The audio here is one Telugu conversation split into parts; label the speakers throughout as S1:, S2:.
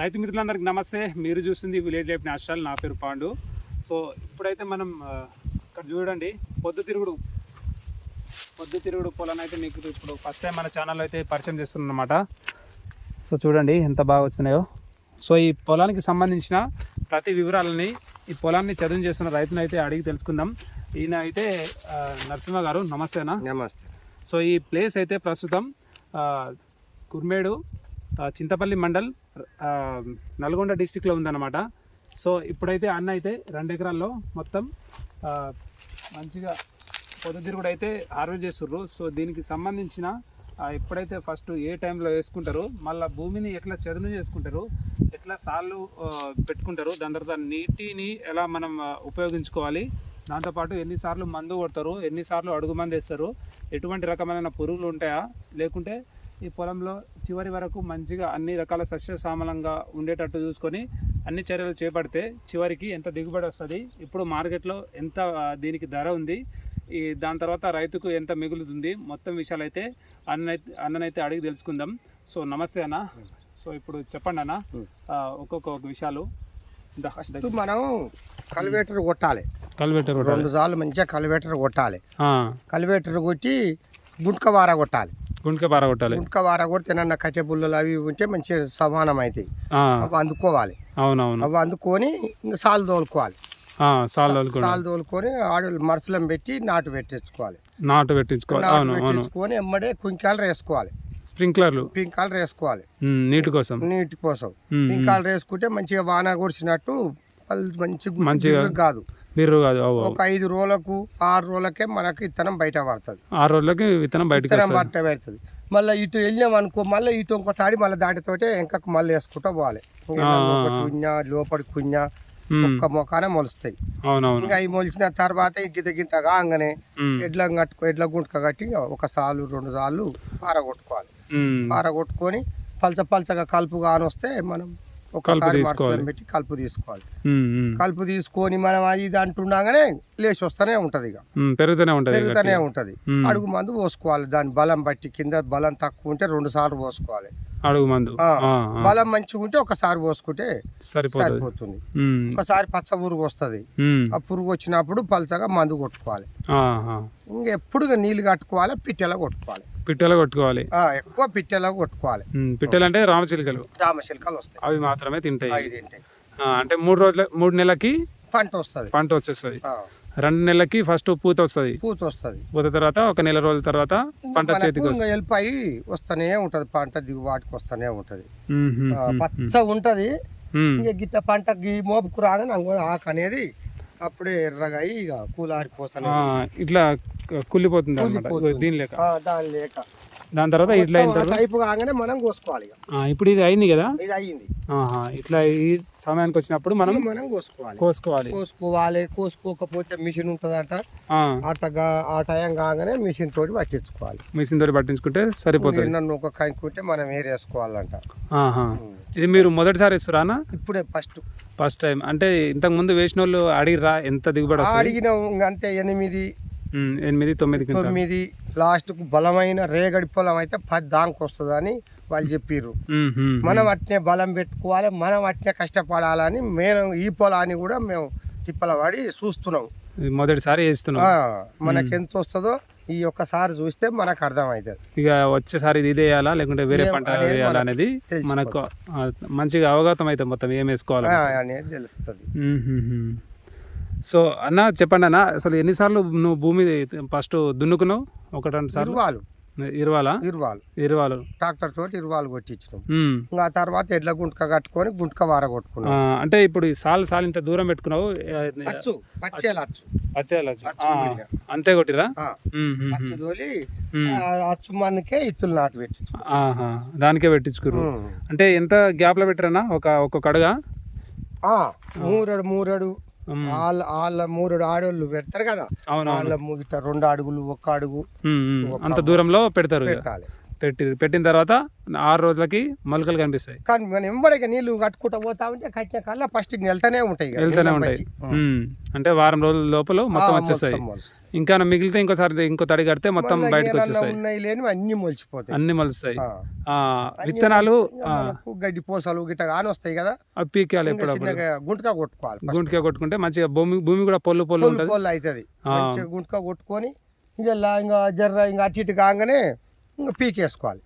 S1: రైతు మిత్రులందరికీ నమస్తే. మీరు చూస్తుంది విలేజ్ లైఫ్ నేషనల్. నా పేరు పాండు. సో ఇప్పుడైతే మనం ఇక్కడ చూడండి పొద్దు తిరుగుడు పొద్దు తిరుగుడు పొలాన్ని అయితే మీకు ఇప్పుడు ఫస్ట్ టైం మన ఛానల్ అయితే పరిచయం చేస్తున్నాం అనమాట సో చూడండి ఎంత బాగా వచ్చినాయో. సో ఈ పొలానికి సంబంధించిన ప్రతి వివరాలని ఈ పొలాన్ని చదువు చేస్తున్న రైతుని అయితే అడిగి తెలుసుకుందాం. ఈయన అయితే నరసింహ గారు. నమస్తేనా
S2: నమస్తే.
S1: సో ఈ ప్లేస్ అయితే ప్రస్తుతం కుర్మేడు చింతపల్లి మండల్ నల్గొండ డిస్టిక్లో ఉందన్నమాట. సో ఇప్పుడైతే అన్న అయితే రెండు ఎకరాల్లో మొత్తం మంచిగా పొద్దుతిరుగుడు అయితే హార్వెస్ట్ చేస్తుర్రు. సో దీనికి సంబంధించిన ఎప్పుడైతే ఫస్ట్ ఏ టైంలో వేసుకుంటారు మళ్ళీ భూమిని ఎట్లా చదును చేసుకుంటారు ఎట్లా సాళ్ళు పెట్టుకుంటారు దాని తర్వాత నీటిని ఎలా మనం ఉపయోగించుకోవాలి దాంతోపాటు ఎన్నిసార్లు మందు కొడతారు ఎన్నిసార్లు అడుగు మందు వేస్తారు ఎటువంటి రకమైన పురుగులు ఉంటాయా లేకుంటే ఈ పొలంలో చివరి వరకు మంచిగా అన్ని రకాల సస్యశ్యామలంగా ఉండేటట్టు చూసుకొని అన్ని చర్యలు చేపడితే చివరికి ఎంత దిగుబడి వస్తుంది ఇప్పుడు మార్కెట్లో ఎంత దీనికి ధర ఉంది ఈ దాని తర్వాత రైతుకు ఎంత మిగులుతుంది మొత్తం విషయాలు అయితే అన్నైతే అన్ననైతే అడిగి తెలుసుకుందాం. సో నమస్తే అన్న. సో ఇప్పుడు చెప్పండి అన్న. ఒక్కొక్క ఒక విషయాలు.
S2: ఫస్ట్ మనం కల్వేటర్ కొట్టాలి.
S1: కల్వెటర్
S2: రెండు సార్లు మంచిగా కల్వేటర్ కొట్టాలి. కల్వేటర్ కొట్టి గుంటక వార కొట్టాలి.
S1: గుంటక పార కొట్టాలి.
S2: గుంటక వార కొడితే నన్న కట్టె పుల్లలు అవి ఉంటే మంచిగా సమానం అవుతాయి అవి అందుకోవాలి.
S1: అవునవును.
S2: అవి అందుకొని ఇంకా సాలు తోలుకోవాలి.
S1: సాల్
S2: తోలుకొని ఆడలు మరుసలం పెట్టి నాటు పెట్టించుకోవాలి.
S1: నాటు పెట్టించుకోవాలి. అవును
S2: పెట్టించుకొని ఎమ్మడే కుంకాలు వేసుకోవాలి.
S1: స్ప్రింక్లర్లు.
S2: పింకాలు వేసుకోవాలి.
S1: నీటి కోసం.
S2: నీటి కోసం. పింకాలు వేసుకుంటే మంచిగా వాన కురిసినట్టు వాళ్ళు మంచి
S1: మంచిగా-
S2: కాదు.
S1: బీర్రు కాదు
S2: ఒక ఐదు రోజులకు ఆరు రోజులకే మనకి విత్తనం బయట పడుతుంది.
S1: ఆరు రోజులకి విత్తనం
S2: బయట
S1: విత్తనం
S2: బయట పెడుతుంది. మళ్ళీ ఇటు వెళ్ళినాం అనుకో మళ్ళీ ఇటు ఇంకో తాడి మళ్ళీ దాటితోటే ఇంకా మళ్ళీ వేసుకుంటూ పోవాలి. కున్న లోపడి
S1: కున్న
S2: ఒక్క మొఖాన మొలుస్తాయి. ఇంకా అవి మొలిచిన తర్వాత గిత గింత కాగానే ఎడ్ల కట్టుకో ఎడ్ల గుంట కట్టి ఒక సార్లు రెండు సార్లు పారగొట్టుకోవాలి. పారగొట్టుకొని పలచ పలచగా కలుపు కానొస్తే మనం ఒకసారి. మరుసలం పెట్టి కలుపు తీసుకోవాలి. కలుపు తీసుకొని మనం అది ఇది అంటుండగానే లేచి వస్తూనే ఉంటది ఇక.
S1: పెరుగుతూనే ఉంటుంది
S2: పెరుగుతూనే ఉంటది. అడుగు మందు పోసుకోవాలి. దాని బలం బట్టి కింద బలం తక్కువ ఉంటే రెండు సార్లు పోసుకోవాలి.
S1: అడుగు మందు.
S2: బలం మంచిగా ఉంటే ఒకసారి పోసుకుంటే
S1: సరిపోతుంది.
S2: ఒకసారి పచ్చ పురుగు వస్తుంది. ఆ పురుగు వచ్చినప్పుడు పలచగా మందు కొట్టుకోవాలి. ఇక నీళ్ళు కట్టుకోవాలి పిట్టెల కొట్టుకోవాలి.
S1: పిట్టెలు కొట్టుకోవాలి?
S2: ఆ, ఎక్కువ పిట్టెల కొట్టుకోవాలి.
S1: పిట్టెలు అంటే రామచిలుకలు.
S2: రామశిల్కలు వస్తాయి.
S1: అవి మాత్రమే తింటాయి. అంటే మూడు రోజుల మూడు నెలలకి
S2: పంట వస్తుంది.
S1: పంట వచ్చేస్తుంది. రెండు నెలలకి ఫస్ట్ పూత వస్తుంది.
S2: పూత వస్తుంది.
S1: పూత తర్వాత ఒక నెల రోజుల తర్వాత పంట చేతికి
S2: ఇంకా వెళ్ళిపోయి వస్తూనే ఉంటది పంట దిగుబాటుకు వస్తూనే ఉంటది. పచ్చ ఉంటది. ఇక గిట్ట పంటకి మోపుకు రాగానే ఆకు అనేది అప్పుడే ఎర్రగా అయ్యి ఇక కూలారిపోతానే
S1: ఇట్లా కుళ్ళిపోతుంది. దీని లేక
S2: దాని లేక
S1: దాని తర్వాత ఇట్లా అయిన తర్వాత?
S2: టైపు కాగానే మనం కోసుకోవాలి
S1: ఇప్పుడు ఇది అయింది కదా?
S2: ఇది అయ్యింది.
S1: ఆహా, ఇట్లా ఈ సమయానికి వచ్చినప్పుడు మనం
S2: మనం కోసుకోవాలి.
S1: కోసుకోవాలి.
S2: కోసుకోవాలి కోసుకోకపోతే మిషన్ ఉంటుందంట.
S1: ఆ,
S2: టైం కాగానే మిషన్ తోటి పట్టించుకోవాలి.
S1: మిషన్ తోటి పట్టించుకుంటే సరిపోతుంది.
S2: నన్ను ఒక కంకుంటే మనం ఏరేసుకోవాలంట.
S1: ఆహా. ఇది మీరు మొదటిసారి ఇస్తురానా
S2: ఇప్పుడే ఫస్ట్.
S1: First time. అంటే ఇంతకు ముందు వేసిన వాళ్ళు అడిగిరా ఎంత దిగుబడి
S2: అడిగిన అంతే ఎనిమిది
S1: ఎనిమిది తొమ్మిది
S2: తొమ్మిది లాస్ట్కు బలమైన రేగడి పొలం అయితే పది దానికి వస్తుందని వాళ్ళు
S1: ఉమ్,
S2: మనం అట్నే బలం పెట్టుకోవాలి మనం అట్నే కష్టపడాలని మేము ఈ పొలాన్ని కూడా మేము తిప్పల పడి చూస్తున్నాం
S1: మొదటిసారి వేస్తున్నాం.
S2: మనకి ఎంత వస్తుందో ఈ ఒక్కసారి చూస్తే మనకు అర్థమవుతుంది.
S1: ఇక వచ్చేసారి ఇది వేయాలా లేకుంటే వేరే పంట వేయాలా
S2: మనకు
S1: అనేది. మనకు మంచిగా అవగతం అయితే మొత్తం ఏం వేసుకోవాలి?
S2: అనేది తెలుస్తుంది.
S1: సో అన్న చెప్పండి అన్న అసలు ఎన్నిసార్లు నువ్వు భూమి ఫస్ట్ దున్నుకున్నావు? ఒకటి రెండు సార్లు?
S2: ఇరువాలు.
S1: ఇరవాలా?
S2: ఇరువాలు.
S1: ఇరవాలు.
S2: ట్రాక్టర్ తోటి ఇరువాలు కొట్టించినాం. ఇంకా ఆ తర్వాత ఎడ్ల గుంటక కట్టుకొని గుంటక వార కొట్టుకున్నాం.
S1: అంటే ఇప్పుడు ఈ సాల్ సాల్ ఇంత దూరం పెట్టుకున్నావు?
S2: అచ్చు పచ్చేలు అచ్చు. ఊరిగా.
S1: అంతే కొట్టిరా.
S2: అచ్చు తోలి మనకే ఇత్తులు నాటు పెట్టించు.
S1: ఆహా దానికే పెట్టించుకురు అంటే ఎంత గ్యాప్లో పెట్టిరన్నా? ఒక ఒక్కొక్క అడుగా?
S2: మూరెడు మూరెడు. వాళ్ళ వాళ్ళ మూరెడు ఆడోళ్ళు పెడతారు కదా. వాళ్ళ ముగిట రెండు అడుగులు ఒక్క అడుగు.
S1: అంత దూరంలో పెడతారు.
S2: పెట్టాలి.
S1: పెట్టి పెట్టిన తర్వాత ఆరు రోజులకి మొలకలు కనిపిస్తాయి.
S2: కానీ మనం ఎంబడిగా నీళ్ళు కట్టుకుంటా పోతా ఉంటే కట్టిన కల్లా ఫస్ట్ వెళ్తానే ఉంటాయి
S1: వెళ్తూనే ఉంటాయి. అంటే వారం రోజుల లోపల మొత్తం వచ్చేస్తాయి. ఇంకా మిగిలితే ఇంకోసారి ఇంకో తడి కడితే మొత్తం బయటకు వచ్చేస్తాయి.
S2: అన్ని మొలిచిపోతాయి.
S1: అన్ని మొలుస్తాయి. విత్తనాలు
S2: గడ్డి పోసలు గిట్ట కాని వస్తాయి కదా.
S1: అవి ఎప్పుడప్పుడు.
S2: చిన్నగా గుంటగా కొట్టుకోవాలి.
S1: గుంటికే కొట్టుకుంటే మంచిగా భూమి భూమి కూడా పొల్లు పొల్లు ఉంటుంది.
S2: పొల్లు అవుతుంది. గుంటగా కొట్టుకొని ఇంకా ఇంకా జర్ర ఇంకా అటు ఇటు కాగానే ఇంకా పీకేసుకోవాలి.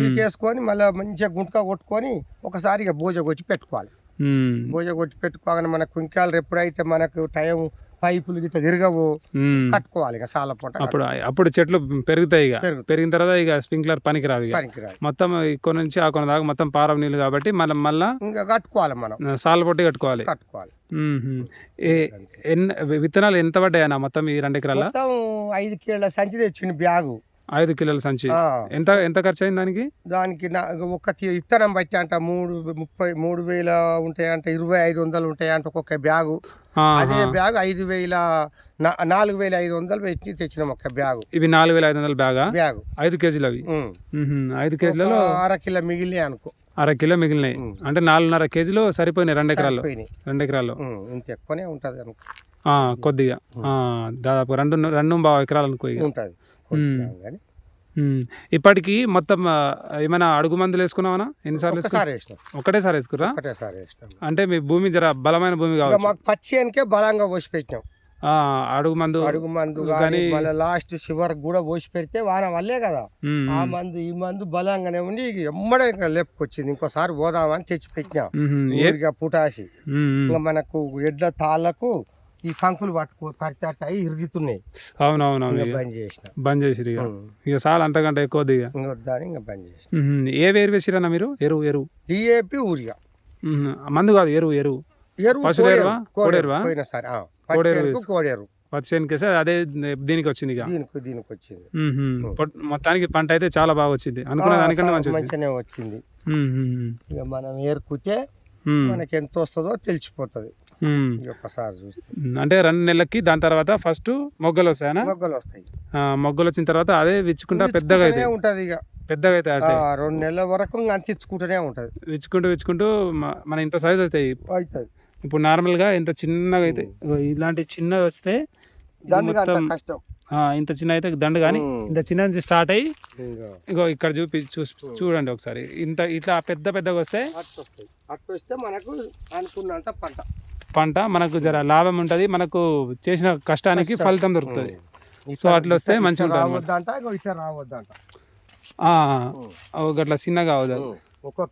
S2: పీకేసుకొని మళ్ళీ మంచిగా గుంటగా కొట్టుకొని ఒకసారి ఇక బోజ కొట్టి పెట్టుకోవాలి. బోజ కొట్టి పెట్టుకోగానే మనకు కుంకాలు ఎప్పుడైతే మనకు టైం పైపులు గిట్ట తిరగవు. కట్టుకోవాలి ఇక సాల పూట.
S1: అప్పుడు అప్పుడు చెట్లు పెరుగుతాయి ఇక. పెరిగిన తర్వాత ఇక స్ప్రింక్లర్ పనికి రావు మొత్తం ఇక్కడ నుంచి ఆ కొన దాకా మొత్తం పారం నీళ్ళు కాబట్టి మళ్ళీ మళ్ళా
S2: ఇంకా కట్టుకోవాలి మనం.
S1: సాల పొట్టి కట్టుకోవాలి.
S2: కట్టుకోవాలి.
S1: విత్తనాలు ఎంత పడ్డాయన్నా మొత్తం ఈ రెండు ఎకరాల
S2: మొత్తం ఐదు కిలోల సంచి తెచ్చింది బ్యాగు.
S1: ఐదు కిలోల సంచి. ఎంత ఎంత ఖర్చు అయింది దానికి
S2: దానికి తి- ఇత్తనం బట్టి అంట మూడు ముప్పై మూడు వేల ఉంటాయంట ఇరవై ఐదు వందలు ఉంటాయంట ఒక్కొక్క బ్యాగు. అదే బ్యాగ్ ఐదు వేల నాలుగు వేల ఐదు వందలు పెట్టి తెచ్చినాం ఒక బ్యాగు.
S1: ఇవి నాలుగు వేల ఐదు వందల బ్యాగా?
S2: బ్యాగు.
S1: ఐదు కేజీలు అవి. ఐదు
S2: ఒక
S1: కేజీలలో
S2: అర కిలో మిగిలి అనుకో.
S1: అర కిలో మిగిలినాయి. అంటే నాలుగున్నర కేజీలు సరిపోయినాయి రెండు ఎకరాల్లో
S2: పోయినాయి
S1: రెండు ఎకరాల్లో
S2: ఉమ్, ఇంత ఎక్కువనే ఉంటది
S1: కొద్దిగా. ఆ, దాదాపు రెండు రెండు బావ ఎకరాలు అనుకో
S2: ఉంటది. కానీ.
S1: ఇప్పటికి మొత్తం ఏమైనా అడుగు మందులు వేసుకున్నావనా? ఎన్నిసార్లు వేసుకున్నా ఒకటేసారి వేసుకురా
S2: ఒకటేసారి వేసినాం.
S1: అంటే మీ భూమి జర బలమైన భూమి కావచ్చు.
S2: మాకు పచ్చి అనికే బలంగా పోసి పెట్టినాం.
S1: ఆ, అడుగు మందు
S2: అడుగు మందు కానీ మళ్ళీ లాస్ట్ చివరికి కూడా పోసి పెడితే వాన వల్లే కదా. ఆ మందు ఈ మందు బలంగానే ఉండి ఎమ్మడే లేపుకొచ్చింది. ఇంకోసారి పోదామని తెచ్చి పెట్టినాం.
S1: ఉమ్, ఏ-
S2: ఊరిగా పుటాసి. ఇంకా మనకు ఎడ్ల తాళ్ళకు ఈ కంకులు పట్టుకో అయి ఇరుగుతున్నాయి. ఇక బంద్ చేసిన.
S1: బంద్ చేసిరు ఇక చాలా అంతకంటే ఎక్కువ ఇక
S2: ఇంకా వద్దని ఇంకా బంద్ చేసిన.
S1: ఏ వేరు వేసిరన్నా మీరు? ఎరువు ఎరువు.
S2: డిఏపి ఊరియా
S1: మందు కాదు ఎరువు ఎరువు.
S2: ఎరువు
S1: కోడెరువా? పచ్చేనికి అదే దీనికి వచ్చింది
S2: దీనికి దీనికి వచ్చింది.
S1: మొత్తానికి పంట అయితే చాలా బాగా వచ్చింది. అనుకున్న దానికన్నా వచ్చింది.
S2: మంచిగానే ఇక మనం ఏరుకుంటే మనకి ఎంత వస్తుందో తెలిసిపోతుంది. ఒక్కసారి చూస్తే.
S1: ఉమ్, అంటే రెండు నెలలకి దాని తర్వాత ఫస్ట్ మొగ్గలు వస్తాయనా?
S2: మొగ్గలు వస్తాయి.
S1: మొగ్గలు వచ్చిన తర్వాత అదే విచ్చుకుంటా పెద్దగా అవుతాయి.
S2: ఉంటది ఇక.
S1: పెద్దగా అంటే?
S2: ఆ, రెండు నెలల వరకు అంటించుకుంటూనే ఉంటది.
S1: విచ్చుకుంటూ విచ్చుకుంటూ మన ఇంత సైజ్ వస్తాయి.
S2: అవుతుంది
S1: ఇప్పుడు నార్మల్గా ఇంత చిన్నగా అయితే ఇలాంటి చిన్నవి వస్తే
S2: కష్టం.
S1: ఇంత చిన్న అయితే దండు కానీ. ఇంత చిన్న నుంచి స్టార్ట్ అయ్యి ఇగో. ఇక్కడ చూపి చూసి చూడండి ఒకసారి. ఇంత ఇట్లా పెద్ద పెద్దగా వస్తే
S2: వస్తే మనకు అనుకున్నంత పంట.
S1: పంట మనకు జర లాభం ఉంటుంది మనకు చేసిన కష్టానికి ఫలితం దొరుకుతుంది. సో అట్లా వస్తే మంచిగా ఉంటుంది గట్ల చిన్నగా అవుతుంది
S2: ఒక్కొక్క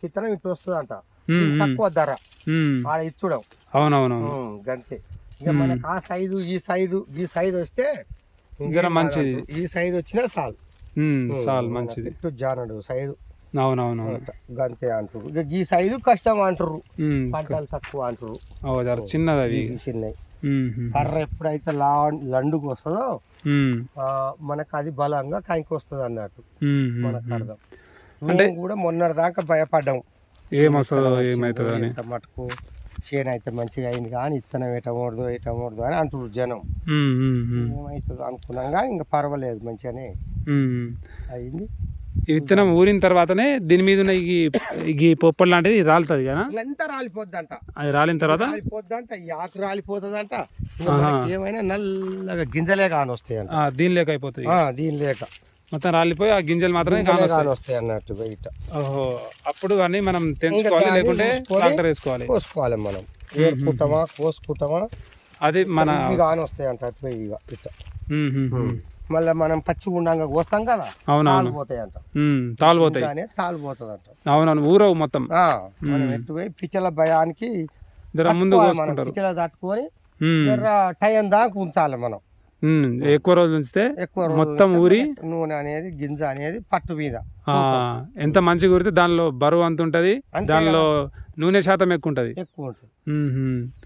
S2: వస్తుందంట.
S1: ఉమ్,
S2: ఇది
S1: ఉమ్,
S2: తక్కువ ధర. ఆడ ఇచ్చుడం
S1: అవునవునవును.
S2: గంతే. ఇక మనకు ఆ సైజు ఈ సైజు ఈ సైజు వస్తే ఇంకేం
S1: మంచిది.
S2: ఈ సైజు వచ్చినా చాలు
S1: చాలు మంచిది.
S2: జానడు సైజు.
S1: అవునవునవును.
S2: అంట. గంతే అంటారు ఇక ఈ సైజు కష్టం అంటారు పంటలు తక్కువ అంటారు
S1: చిన్నది
S2: ఇవి చిన్నవి కర్ర ఎప్పుడైతే లా లండుకు వస్తుందో మనకు అది బలంగా కంకి వస్తుంది అన్నట్టు. మనకు. అర్థం మేము కూడా మొన్నటి దాకా భయపడ్డాం.
S1: ఏమొస్తుందో ఏమవుతుందో
S2: మటుకు చేను అయితే మంచిగా అయింది కానీ ఇత్తనం ఎటమూడదు ఎటమూడదు అని అంటున్నారు జనం. ఏమవుతుందో అనుకున్నాం కానీ ఇంకా పర్వాలేదు మంచిగానే. అయింది.
S1: ఈ విత్తనం ఊరిన తర్వాతనే దీని మీద ఉన్న ఈ పొప్పలు లాంటిది రాలుతుంది కదా?
S2: ఎంత రాలిపోద్దంట.
S1: అది రాలిన తర్వాత?
S2: రాలిపోద్దంట ఈ ఆకు రాలిపోతుందంట. ఏమైనా నల్లగా గింజలే కాని వస్తాయంట
S1: దీని లేక అయిపోతుంది
S2: దీని లేక.
S1: మొత్తం రాలిపోయి ఆ గింజలు మాత్రమే
S2: వస్తాయి అన్నట్టుగా ఇట
S1: ఓహో అప్పుడు కానీ మనం తెంచుకోవాలి లేకుంటే ట్రాక్టర్ వేసుకోవాలి.
S2: కోసుకోవాలి మనం. ఏరుకుంటామా కోసుకుంటామా?
S1: అది మన
S2: కాని వస్తాయంట అట్లా ఇక ఇట
S1: ఉమ్, ఉమ్, ఉమ్.
S2: మళ్ళీ మనం పచ్చి ఉండంగా కోస్తాం కదా
S1: అవునవును.
S2: తాలిపోతాయంట.
S1: ఉమ్, తాళ్ళుపోతాయి
S2: కానీ తాలిపోతుందంట.
S1: అవునవును ఊరవు మొత్తం.
S2: మనం ఎట్టు పోయి పిచ్చల భయానికి
S1: ముందు
S2: పిచ్చల తట్టుకొని టైం దాకా ఉంచాలి మనం.
S1: ఎక్కువ రోజులు ఉంచితే
S2: ఎక్కువ
S1: మొత్తం ఊరి
S2: నూనె అనేది గింజ అనేది పట్టు మీద
S1: ఎంత మంచిగా ఊరితే దానిలో బరువు అంత ఉంటది దానిలో నూనె శాతం ఎక్కువ ఉంటది.
S2: ఎక్కువ ఉంటుంది.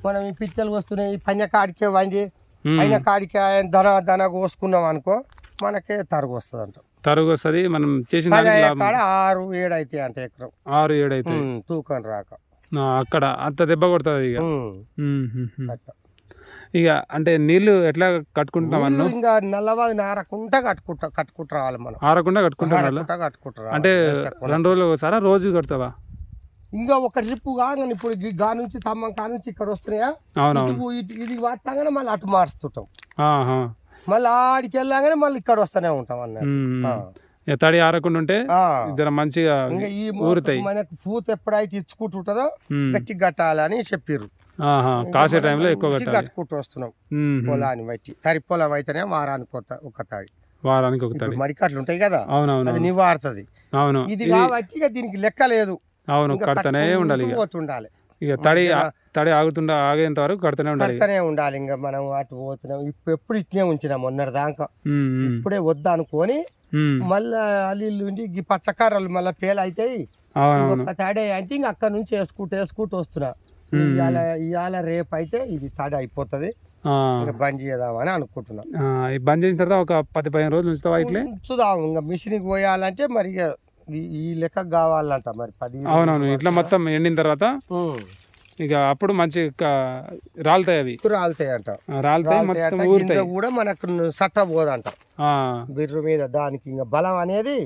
S2: మనం ఈ పిచ్చలు వస్తున్నాయి ఈ పైన కాడికే వండి పైన కాడికే ఆయన దన దన కోసుకున్నాం అనుకో మనకే తరుగు వస్తుంది అంట
S1: తరుగు వస్తుంది. మనం చేసిన
S2: కాడ ఆరు ఏడు అయితే అంట ఎకరం.
S1: ఆరు ఏడు
S2: ఉమ్, తూకం రాక.
S1: అక్కడ అంత దెబ్బ కొడుతుంది ఇక. ఇక అంటే నీళ్ళు ఎట్లా కట్టుకుంటున్నాం
S2: ఇంకా నల్లవాది నారకుండా కట్టుకుంటా కట్టుకుంటూ రావాలి మనం.
S1: ఆరకుండా
S2: ఆరకుండా కట్టుకుంటూ రావాలి.
S1: అంటే. రెండు రోజులు ఒకసారా? రోజు కడతావా?
S2: ఇంకా ఒక ట్రిప్ కాగానే ఇప్పుడు గా నుంచి తమ్మం కా నుంచి ఇక్కడ వస్తున్నాయా? ఇటు ఇది వాడతాగానే మళ్ళీ అటు మారుస్తుంటాం.
S1: ఆహా.
S2: మళ్ళీ ఆడికి వెళ్ళాగానే మళ్ళీ ఇక్కడ వస్తూనే ఉంటాం అన్నట్టు.
S1: ఇక తడి ఆరకుండా ఉంటే. ఇద్దరు మంచిగా
S2: ఇంకా ఈ
S1: ఊరుతాయి.
S2: మనకు పూత ఎప్పుడైతే ఇచ్చుకుంటుంటుందో. గట్టి కట్టాలని చెప్పిర్రు.
S1: ఆహా. కాసే టైంలో ఎక్కువ
S2: కట్టుకుంటూ వస్తున్నాం. పొలాన్ని బట్టి. తరి పొలం అయితేనే వారానికి కొత్త ఒక తాడి.
S1: వారానికి ఒక తడి.
S2: మడికట్లు ఉంటాయి కదా?
S1: అవునవును
S2: అది నివారుతుంది.
S1: అవును.
S2: ఇది కాబట్టి దీనికి లెక్క లేదు.
S1: అవును కడతానే ఉండాలి ఇక.
S2: పోతుండాలి.
S1: ఇక తడి తడి ఆగుతుండ ఆగేంత వరకు కడతానే ఉండాలి.
S2: కడతనే ఉండాలి ఇంకా మనం అటు పోతున్నాం. ఇప్పుడు ఎప్పుడు ఇట్నే ఉంచినాం మొన్నటి దాకా. ఇప్పుడే వద్దా అనుకొని. మళ్ళా అల్లు ఈ పచ్చకర్రలు మళ్ళీ పేలు అవుతాయి తడే అంటే ఇంక అక్కడ నుంచి వేసుకుంటూ వేసుకుంటూ వస్తున్నా. ఇవాళ ఇవాళ రేపు అయితే ఇది తడి అయిపోతుంది. బంద్ చేద్దామని అనుకుంటున్నాం.
S1: బంద్ చేసిన తర్వాత ఒక పది పదిహేను రోజులు ఉంచుతావా ఇట్లే?
S2: చూద్దాం ఇంకా మిషన్కి పోయాలంటే మరి ఈ- లెక్క కావాలంట మరి పది
S1: అవునవును. ఇట్లా మొత్తం ఎండిన తర్వాత. ఇక అప్పుడు మంచి రాలుతాయి అవి. రాలుతాయి
S2: రాలుతాయి
S1: మొత్తం
S2: అంట
S1: ఊరుతాయి.
S2: కూడా మనకు సట్టబోదంట
S1: ఆ,
S2: బిర్రు మీద దానికి ఇంకా బలం అనేది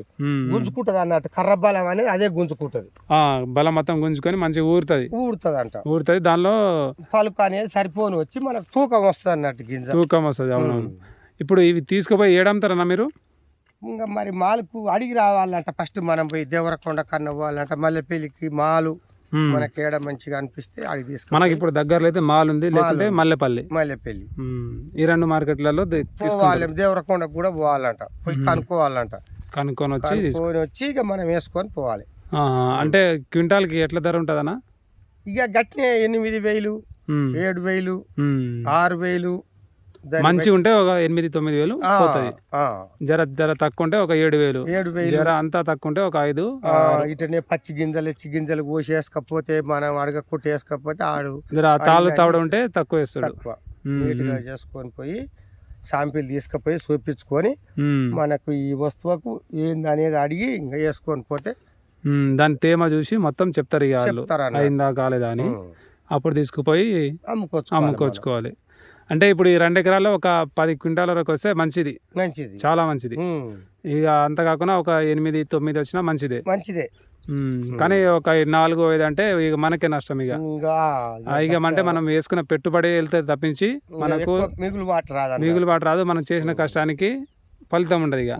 S2: గుంజుకుంటది అన్నట్టు. కర్ర బలం అనేది అదే గుంజుకుంటది.
S1: ఆ, బలం మొత్తం గుంజుకొని మంచిగా ఊరుతుంది.
S2: ఊడుతుంది అంట
S1: ఊరుతుంది. దానిలో
S2: పలుకు అనేది సరిపోని వచ్చి మనకు తూకం వస్తుంది అన్నట్టు గింజ.
S1: తూకం వస్తుంది అవునవును. ఇప్పుడు ఇవి తీసుకుపోయి ఏడమ్తారన్నా మీరు?
S2: ఇంకా మరి మాలకు అడిగి రావాలంట ఫస్ట్ మనం పోయి దేవరకొండ కన్న పోవాలంట మళ్ళీ పెళ్ళికి మాలు. మనకి ఏడ మంచిగా అనిపిస్తే అడిగి తీసుకు
S1: మనకి ఇప్పుడు దగ్గరలో అయితే మాల్ ఉంది లేకుంటే మల్లెపల్లి. ఉమ్, ఈ రెండు మార్కెట్లలో
S2: పోవాలి దేవరకొండకు కూడా పోవాలంట. పోయి కనుక్కోవాలంట.
S1: కనుక్కొని వచ్చి
S2: కనుక్కొని వచ్చి ఇక మనం వేసుకొని పోవాలి.
S1: అంటే క్వింటాల్కి ఎట్లా ధర ఉంటుందన్నా?
S2: ఇక గట్టినే ఎనిమిది వేలు ఏడు వేలు. ఆరు వేలు
S1: మంచి ఉంటే ఒక ఎనిమిది తొమ్మిది వేలు పోతుంది. జర జర తక్కువ ఉంటే ఒక ఏడు వేలు.
S2: ఏడు వేలు.
S1: జర అంతా తక్కువ ఉంటే ఒక ఐదు
S2: ఇటనే పచ్చి గింజలు ఎచ్చి గింజలు కోసేసుకపోతే మనం అడగకుంటే వేసుకపోతే ఆడు
S1: జర తాళ్ళు తవడ ఉంటే తక్కువ వేస్తాడు.
S2: నీట్గా చేసుకొని పోయి శాంపిల్ తీసుకుపోయి చూపించుకొని మనకు ఈ వస్తువుకు ఏంది అనేది అడిగి ఇంకా వేసుకొని పోతే
S1: దాని తేమ చూసి మొత్తం చెప్తారు ఇక. అయిందా కాలేదా అని. అప్పుడు తీసుకుపోయి
S2: అమ్ముకోవచ్చు
S1: అమ్ముకోవచ్చుకోవాలి అంటే ఇప్పుడు ఈ రెండు ఎకరాల్లో ఒక పది క్వింటాల వరకు వస్తే మంచిది.
S2: మంచిది.
S1: చాలా మంచిది. ఇక అంత కాకుండా ఒక ఎనిమిది తొమ్మిది వచ్చినా మంచిదే.
S2: మంచిదే.
S1: కానీ ఒక నాలుగు ఐదు అంటే ఇక మనకే నష్టం ఇక.
S2: ఇంకా
S1: అంటే మనం వేసుకున్న పెట్టుబడి వెళ్తే తప్పించి మనకు
S2: మిగులు మాట రాదన్న
S1: మిగులు బాట రాదు. మనం చేసిన కష్టానికి ఫలితం ఉండదు ఇక.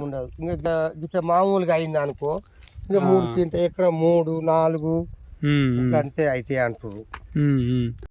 S2: ఇట్లా మామూలుగా అయింది అనుకో ఇంకా మూడు తింటే ఎక్కడ మూడు నాలుగు అంతే అయితే అంటారు.